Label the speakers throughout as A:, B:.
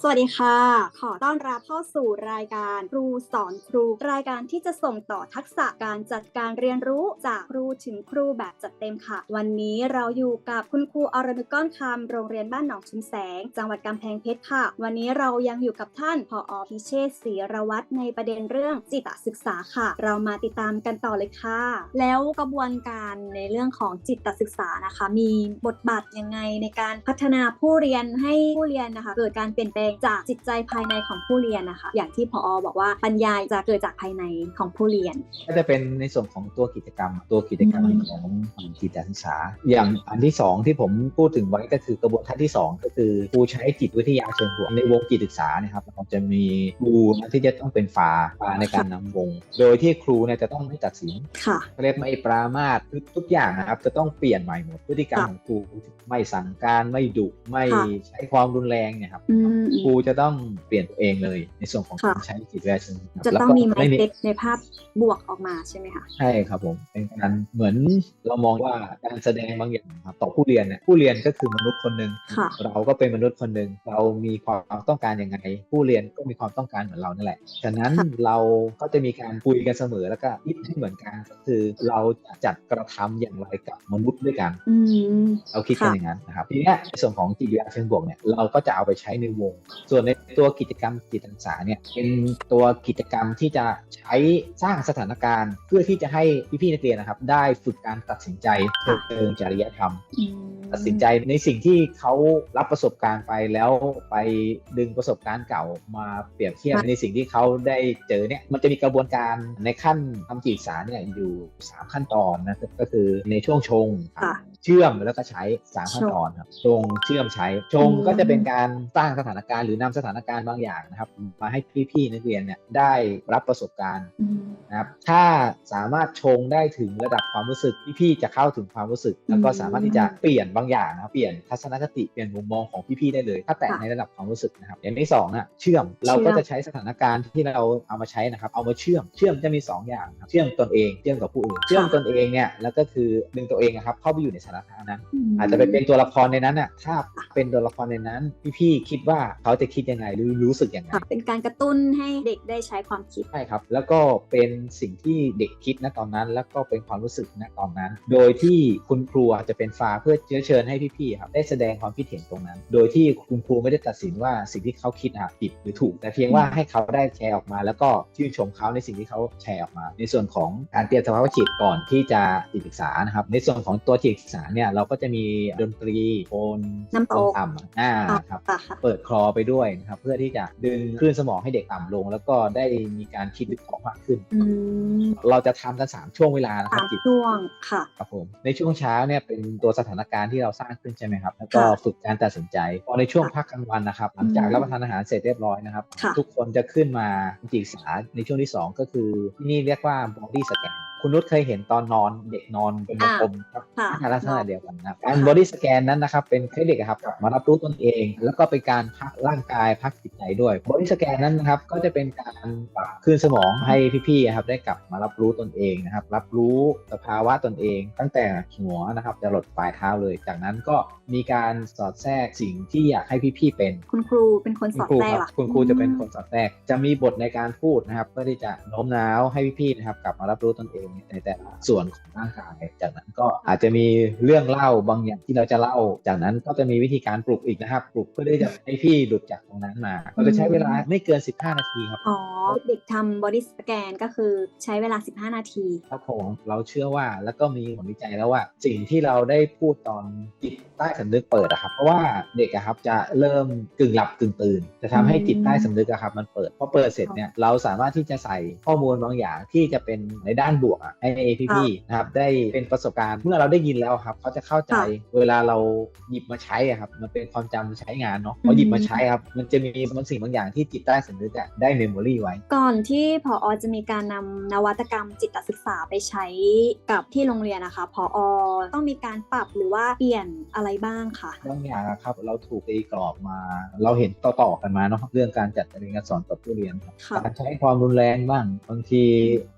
A: สวัสดีค่ะ ขอต้อนรับเข้าสู่รายการครูสอนครู รายการที่จะส่งต่อทักษะการจัดการเรียนรู้จากครูถึงครูแบบจัดเต็มค่ะ วันนี้เราอยู่กับคุณครูอรนุก้อนคำโรงเรียนบ้านหนองชุมแสง จังหวัดกำแพงเพชรค่ะ วันนี้เรายังอยู่กับท่านผออพิเชษศรีรวัตรในประเด็นเรื่องจิตศึกษาค่ะ เรามาติดตามกันต่อเลยค่ะ แล้วกระบวนการในเรื่องของจิตศึกษานะคะ มีบทบาทยังไงในการพัฒนาผู้เรียนให้ผู้เรียนนะคะเกิดการเปลี่ยนแปลงจากจิตใจภายในของผู้เรียนนะคะ อย่างที่พอบอกว่าปัญญาจะเกิดจากภายในของผู้เรียน
B: ก็จะเป็นในส่วนของตัวกิจกรรม ตัวกิจกรรม
A: อืม
B: ของจิตศึกษา อย่างอันที่สองที่ผมพูดถึงไว้ก็คือกระบวนการที่สองก็คือครูใช้จิตวิทยาเชิงบวกในวงจิตศึกษาเนะครับเราจะมีครูที่จะต้องเป็นฝาฝาในการนำวง โดยที่ครูเนี่ยจะต้องไม่ตัดสิน
A: ค่ะ
B: เรียกไม่ปรามาสทุกทุกอย่างนะครับจะต้องเปลี่ยนใหม่หมดพฤติกรรม
A: ค่ะ
B: ของครูไม่สั่งการไม่ดุไม่
A: ค่ะ
B: ใช้ความรุนแรงเนี่ยครับ
A: อืม
B: ครูจะต้องเปลี่ยนตัวเองเลยในส่วนของ
A: ค่ะ
B: การใช้จิตวิทยาเชิงบวก
A: จะ
B: แล้ว
A: ต้อง
B: ก็
A: มี
B: ไม่
A: mindset ในภาพ บวกออกมาใช่ไหมคะ
B: ใช่ครับผมเป็นการเหมือนเรามองว่าการแสดงบางอย่างครับต่อผู้เรียนเนี่ยผู้เรียนก็คือมนุษย์คนหนึ่ง
A: ค่ะ
B: เราก็เป็นมนุษย์คนหนึ่งเรามีความต้องการยังไง ผู้เรียนก็มีความต้องการเหมือนเรานั่นแหละฉะนั้น
A: ค่ะ
B: เราก็จะมีการคุยกันเสมอแล้วก็คิดให้เหมือนกันก็คือเราจะจัดกระทำอย่างไรกับมนุษย์ด้วยกัน
A: อืม
B: เราคิดกัน
A: ค่ะ
B: อย่างนั้นนะครับทีเนี้ยในส่วนของจิตวิทยาเชิงบวกเนี่ยเราก็จะเอาไปใช้ในวง ส่วนในตัวกิจกรรมจิตศึกษาเนี่ยเป็นตัวกิจกรรมที่จะใช้สร้างสถานการณ์ เพื่อที่จะให้พี่ๆนักเรียนนะครับ ได้ฝึกการตัดสินใจ
A: ค่ะ
B: เชิงจริยธรรม
A: อืม
B: ตัดสินใจในสิ่งที่เขารับประสบการณ์ไปแล้วไปดึงประสบการณ์เก่ามาเปรียบเทียบในสิ่งที่เขาได้เจอเนี่ยมันจะมีกระบวนการในขั้นทำจิตศึกษาเนี่ยอยู่ 3 ขั้นตอนนะก็คือในช่วงชง
A: ค่ะ
B: เชื่อมแล้วก็ใช้สามขั้นตอนครับชงเชื่อมใช้ชง
A: อืม
B: ก็จะเป็นการสร้างสถานการณ์หรือนำสถานการณ์บางอย่างนะครับ มาให้พี่ๆนักเรียนเนี่ยได้รับประสบการณ์
A: อืม
B: นะครับถ้าสามารถชงได้ถึงระดับความรู้สึกพี่ๆจะเข้าถึงความรู้สึก แล้วก็สามารถที่จะเปลี่ยนบางอย่างนะครับเปลี่ยนทัศนคติเปลี่ยนมุมมองของพี่ๆได้เลย ถ้าแตะ
A: ค่ะ
B: ในระดับความรู้สึกนะครับอย่างที่สองอะเชื่อมเราก็
A: เชื่อม
B: จะใช้สถานการณ์ที่เราเอามาใช้นะครับ เอามาเชื่อมเชื่อมจะมีสองอย่างครับเชื่อมตนเองเชื่อมกับผู้อื่นเชื่อมตนเองเนี่ยแล้วก็คือดึงตัวเองนะครับเข้าไปอยู่ในสถานการณ์นั้น
A: ม
B: อาจจะไปเป็นตัวละครในนั้นน่ะถ้าเป็นตัวละครในนั้น พี่ๆคิดว่าเขาจะคิดยังไงหรือรู้สึกยังไง
A: ค่ะเป็นการกระตุ้นให้เด็กได้ใช้ความคิด
B: ใช่ครับ แล้วก็เป็นสิ่งที่เด็กคิดณตอนนั้น แล้วก็เป็นความรู้สึกณตอนนั้น โดยที่คุณครูอาจจะเป็นฟ้าเพื่อเชื้อเชิญให้พี่ๆครับได้แสดงความคิดเห็นตรงนั้น โดยที่คุณครูไม่ได้ตัดสินว่าสิ่งที่เขาคิดอะผิดหรือถูก แต่เพียงว่าให้เขาได้แชร์ออกมา แล้วก็ชื่นชมเขาในสิ่งที่เขาแชร์ออกมา ในส่วนของการเตรียมสภาวะจิตก่อนที่จะจิตศึกษานะครับในส่วนของตัวจิตศึกษาเนี่ยเราก็จะมีดนตรีโฟน
A: น้ำตก
B: ต่ำอ่าครับ
A: ค่ะค่ะ
B: เปิดคลอไปด้วยนะครับเพื่อที่จะดึงคลื่นสมองให้เด็กต่ำลง แล้วก็ได้มีการคิดวิเคราะห์มากขึ้น
A: อืม
B: เราจะทำกัน3ช่วงเวลานะค
A: สา
B: รับ
A: ม
B: จิต
A: ช่วงค่ะ
B: ครับผมในช่วงเช้าเนี่ยเป็นตัวสถานการณ์ที่เราสร้างขึ้นใช่ไหมครับแล้วก็
A: ค่ะ
B: ฝึกการตัดสินใจพอในช่วง
A: ค่ะ
B: พักกลางวันนะครับ หลังจาก
A: อืม
B: รับประทานอาหารเสร็จเรียบร้อยนะครับ
A: ค่ะ
B: ทุกคนจะขึ้นมาจิตศึกษาในช่วงที่ 2 ก็คือที่นี่เรียกว่า body scan คุณนุชเคยเห็นตอนนอนเด็กนอนเป็นวงกลมครับ
A: ค่ะ
B: ลักษณะเดียวกันนะครับการ body scan นั้นนะครับเป็นให้เด็กอะครับกลับมารับรู้ตนเอง แล้วก็เป็นการพักร่างกายพักจิตใจด้วย body scan นั้นนะครับก็จะเป็นการปรับคลื่นสมองให้พี่ๆครับได้กลับมารับรู้ตนเองนะครับ รับรู้สภาวะตนเอง ตั้งแต่หัวนะครับจะหลดปลายเท้าเลย จากนั้นก็มีการสอดแทรกสิ่งที่อยากให้พี่ๆเป็น
A: คุณครูเป็นคนส
B: คุณ
A: อด
B: ครู
A: แทร
B: ค
A: ก
B: รับ
A: เหรอ
B: คุณครูจะเป็นคนสอดแทรกจะมีบทในการพูดนะครับเพื่อที่จะโน้มน้าวให้พี่ๆนะครับกลับมารับรู้ตนเองในแต่ละส่วนของร่างกาย จากนั้นก็อาจจะมีเรื่องเล่าบางอย่างที่เราจะเล่า จากนั้นก็จะมีวิธีการปลุกอีกนะครับ ปลุกเพื่อที่จะให้พี่หลุดจากตรงนั้นมาเราจะใช้เวลาไม่เกิน 15 นาทีครับ
A: อ๋อ เด็กทำ body scan ก็คือใช้เวลา 15 นาที
B: ครับผมเราเชื่อว่าแล้วก็มีผลวิจัยแล้วว่า สิ่งที่เราได้พูดตอนจิตใต้สำนึกเปิดอะครับ เพราะว่าเด็กอะครับจะเริ่มกึ่งหลับกึ่งตื่น จะทำให้จิตใต้สำนึกอะครับมันเปิดพอเปิดเสร็จเนี่ยเราสามารถที่จะใส่ข้อมูลบางอย่างที่จะเป็นในด้านบวกอะให้พี่ๆนะครับได้เป็นประสบการณ์เมื่อเราได้ยินแล้วครับเขาจะเข้าใจ
A: ค่ะ
B: เวลาเราหยิบมาใช้อะครับมันเป็นความจำใช้งานเนาะพอหยิบมาใช้ครับมันจะมีบางสิ่งบางอย่างที่จิตใต้สำนึกอะได้เมมโมรีไว้
A: ก่อนที่พออจะมีการนำนวัตกรรมจิตศึกษาไปใช้กับที่โรงเรียนนะคะพออต้องมีการปรับหรือว่าเปลี่ยนอะไรอะไรบ้างคะ
B: บางอย่างอะครับเราถูกตีกรอบมา เราเห็นต่อๆกันมาเนาะเรื่องการจัดการเรียนการสอนกับผู้เรียนครับ
A: ค่ะ
B: การใช้ความรุนแรงบ้างบางที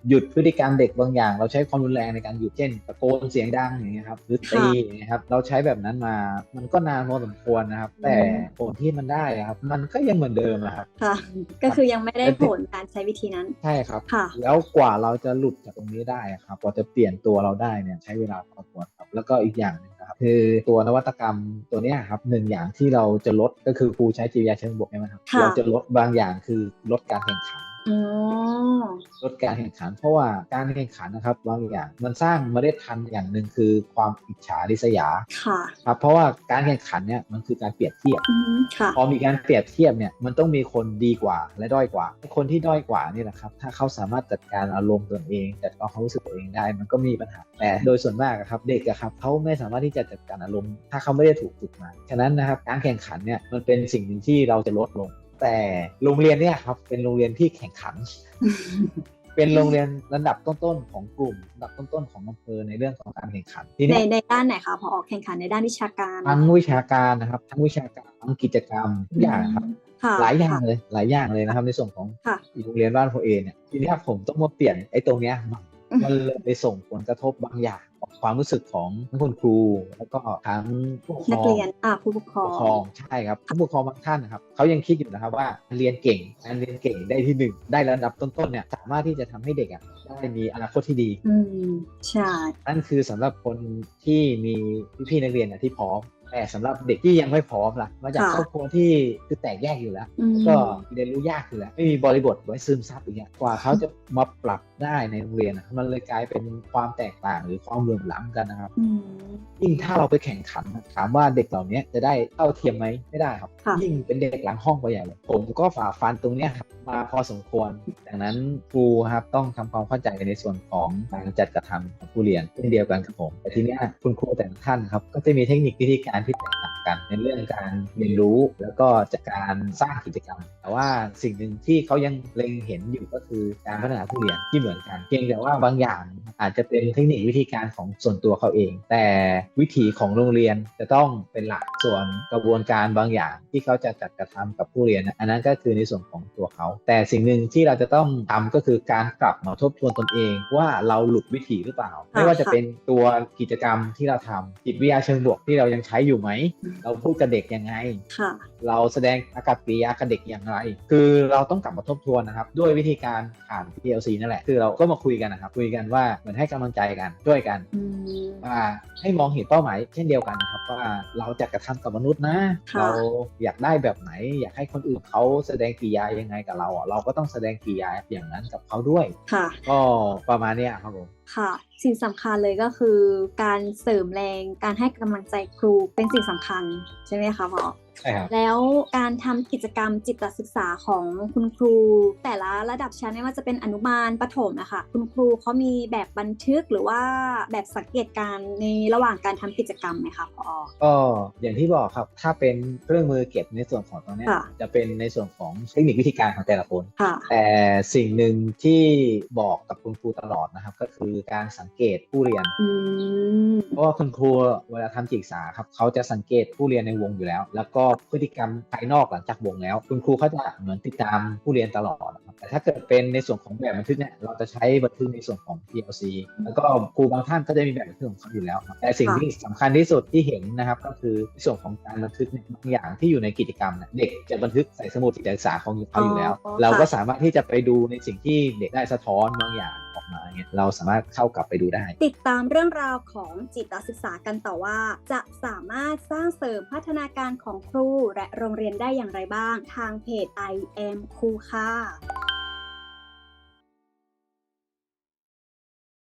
B: หยุดพฤติกรรมเด็กบางอย่างเราใช้ความรุนแรงในการหยุดเช่นตะโกนเสียงดังอย่างเงี้ยครับหรือตีอย่างเงี้ยครับเราใช้แบบนั้นมามันก็นานพอสมควรนะครับ แต่ผลที่มันได้อะครับ มันก็ยังเหมือนเดิมอะครับ
A: ค่ะ ก็คือยังไม่ได้ผลการใช้วิธีนั้น
B: ใช่ครับ
A: ค่ะ
B: แล้วกว่าเราจะหลุดจากตรงนี้ได้อะครับกว่าจะเปลี่ยนตัวเราได้เนี่ยใช้เวลาพอสมควรครับแล้วก็อีกอย่างหนึงนะครับคือตัวนวัตกรรมตัวเนี้ยครับหนึ่งอย่างที่เราจะลดก็คือครูใช้จิตวิทยาเชิงบวกใช่ไหมครับ
A: ค่ะ
B: เราจะลดบางอย่างคือลดการแข่งขัน
A: อ๋อ
B: ลดการแข่งขัน เพราะว่าการแข่งขันนะครับบางอย่างมันสร้างเมล็ดพันธุ์อย่างหนึ่งคือความอิจฉาริษยา
A: ค่ะ
B: ครับเพราะว่าการแข่งขันเนี่ยมันคือการเปรียบเทียบ
A: อืมค่ะ
B: พอมีการเปรียบเทียบเนี่ยมันต้องมีคนดีกว่าและด้อยกว่าไอ้คนที่ด้อยกว่านี่แหละครับถ้าเขาสามารถจัดการอารมณ์ตัวเองจัดการความรู้สึกตัวเองได้ มันก็มีปัญหาแต่โดยส่วนมากอะครับเด็กอะครับเขาไม่สามารถที่จะจัดการอารมณ์ ถ้าเขาไม่ได้ถูกฝึกมาฉะนั้นนะครับการแข่งขันเนี่ยมันเป็นสิ่งหนึ่งที่เราจะลดลง แต่โรงเรียนเนี่ยครับ เป็นโรงเรียนที่แข่งขัน เป็นโรงเรียนระดับต้นๆของกลุ่มระดับต้นๆของอำเภอในเรื่องของการแข่งขันที
A: ใน
B: เนี้ย
A: ในด้านไหนคะพอออกแข่งขันในด้านวิชาการ
B: ทั้งวิชาการนะครับ ทั้งวิชาการทั้งกิจกรรมทุกอย่างครับ
A: ค่ะ
B: หลายอย่าง
A: ค่ะ
B: เลย หลายอย่างเลยนะครับ ในส่วนของ
A: ค่ะ
B: โรงเรียนบ้านโพเอเนี่ยทีนี้ผมต้องมาเปลี่ยนไอ้ตรงเนี้ยมันมันเลยไปส่งผลกระทบบางอย่างกับ ความรู้สึกของทั้งคุณครู แล้วก็ทั้งผู้ปกคร
A: นัก
B: อง
A: เรียนอ่าผู้ปกครอ
B: ผู้ปกครองงใช่ครับผู้ปกครองบางท่านนะครับเขายังคิดอยู่นะครับว่าเรียนเก่งการเรียนเก่งได้ที่หนึ่งได้ระดับต้นๆเนี่ยสามารถที่จะทำให้เด็กอะได้มีอนาคตที่ดี
A: อืมใช่
B: นั่นคือสำหรับคนที่มีพี่ๆนักเรียนน่ะที่พร้อม แต่สำหรับเด็กที่ยังไม่พร้อมล่ะ มาจากครอบครัวที่คือแตกแยกอยู่แล้ว
A: อืม
B: ก็เรียนรู้ยากอยู่แล้ว ไม่มีบริบทไว้ซึมซับอย่างเงี้ย กว่าเขาจะมาปรับได้ในโรงเรียนอะมันเลยกลายเป็นความแตกต่างหรือความเหลื่อมล้ำกันนะครับ
A: อืม
B: ยิ่งถ้าเราไปแข่งขันนะถามว่าเด็กเหล่านี้จะได้เท่าเทียมไหมไม่ได้ครับ
A: ค่ะ
B: ยิ่งเป็นเด็กหลังห้องไปใหญ่เลยผมก็ฝ่าฟันตรงเนี้ยครับมาพอสมควรดังนั้นครูครับต้องทำความเข้าใจในส่วนของการจัดกระทำของผู้เรียนเช่นเดียวกันครับผมแต่ทีเนี้ยคุณครูแต่ละท่านครับก็จะมีเทคนิควิธีการที่แตกต่างกัน ในเรื่องการเรียนรู้แล้วก็จากการสร้างกิจกรรม แต่ว่าสิ่งหนึ่งที่เขายังเล็งเห็นอยู่ก็คือการพัฒนาผู้เรียนที่เหมือนกัน เพียงแต่ว่าบางอย่าง อาจจะเป็นเทคนิควิธีการของส่วนตัวเขาเอง แต่วิถีของโรงเรียนจะต้องเป็นหลักส่วนกระบวนการบางอย่าง ที่เขาจะจัดกระทำกับผู้เรียนนะอันนั้นก็คือในส่วนของตัวเขา แต่สิ่งหนึ่งที่เราจะต้องทำก็คือการกลับมาทบทวนตนเองว่าเราหลุดวิถีหรือเปล่า ไม่ว่าจะเป็นตัวกิจกรรมที่เราทำจิตวิทยาเชิงบวกที่เรายังใช้อยู่ไหม เราพูดกับเด็กยังไง
A: ค่ะ
B: เราแสดงอากับกิริยากับเด็กอย่างไร คือเราต้องกลับมาทบทวนนะครับ ด้วยวิธีการผ่าน PLC นั่นแหละ คือเราก็มาคุยกันนะครับ คุยกันว่าเหมือนให้กำลังใจกันช่วยกัน
A: อืม
B: ว่าให้มองเห็นเป้าหมาย เช่นเดียวกันนะครับ ว่าเราจะกระทำกับมนุษย์นะ
A: ค่ะ
B: เราอยากได้แบบไหน อยากให้คนอื่นเขาแสดงกิริยายังไงกับเราอะเราก็ต้องแสดงกิริยาอย่างนั้นกับเขาด้วย
A: ค่ะ
B: ก็ประมาณเนี้ยครับผม
A: ค่ะ สิ่งสำคัญเลยก็คือการเสริมแรงการให้กำลังใจครูเป็นสิ่งสำคัญใช่ไหมคะพอ
B: ใช่ครับ
A: แล้วการทำกิจกรรมจิตศึกษาของคุณครู แต่ละระดับชั้นไม่ว่าจะเป็นอนุบาลประถมนะคะคุณครูเขามีแบบบันทึกหรือว่าแบบสังเกตการณ์ในระหว่างการทำกิจกรรมไหมคะพอ
B: ก็อย่างที่บอกครับถ้าเป็นเครื่องมือเก็บในส่วนของตรงเนี้ย
A: ค่ะ
B: จะเป็นในส่วนของเทคนิควิธีการของแต่ละคน
A: ค่ะ
B: แต่สิ่งหนึ่งที่บอกกับคุณครูตลอดนะครับ ก็คือการสังเกตผู้เรียน
A: อืม
B: เพราะว่าคุณครูเวลาทำจิกษาครับเขาจะสังเกตผู้เรียนในวงอยู่แล้ว แล้วก็พฤติกรรมภายนอกหลังจากวงแล้ว คุณครูเขาจะเหมือนติดตามผู้เรียนตลอดนะครับแต่ถ้าเกิดเป็นในส่วนของแบบบันทึกเนี่ยเราจะใช้บันทึกในส่วนของ PLC แล้วก็ครูบางท่านก็จะมีแบบบันทึกของเขาอยู่แล้วครับแต่สิ่ง
A: ค่ะ
B: ที่สำคัญที่สุดที่เห็นนะครับก็คือในส่วนของการบันทึกเนี่ยบางอย่างที่อยู่ในกิจกรรมเนี่ยเด็กจะบันทึกใส่สมุดจิตศึกษาของเขาอยู่แล้ว
A: อ๋อ
B: เราก็
A: ค่ะ
B: สามารถที่จะไปดูในสิ่งที่เด็กได้สะท้อนบางอย่างออก มาเนี่ยเราสามารถเข้ากลับไปดูได้
A: ติดตามเรื่องราวของจิตศึกษากันต่อว่า จะสามารถสร้างเสริมพัฒนาการของครูและโรงเรียนได้อย่างไรบ้าง ทางเพจ I am ครูค่ะ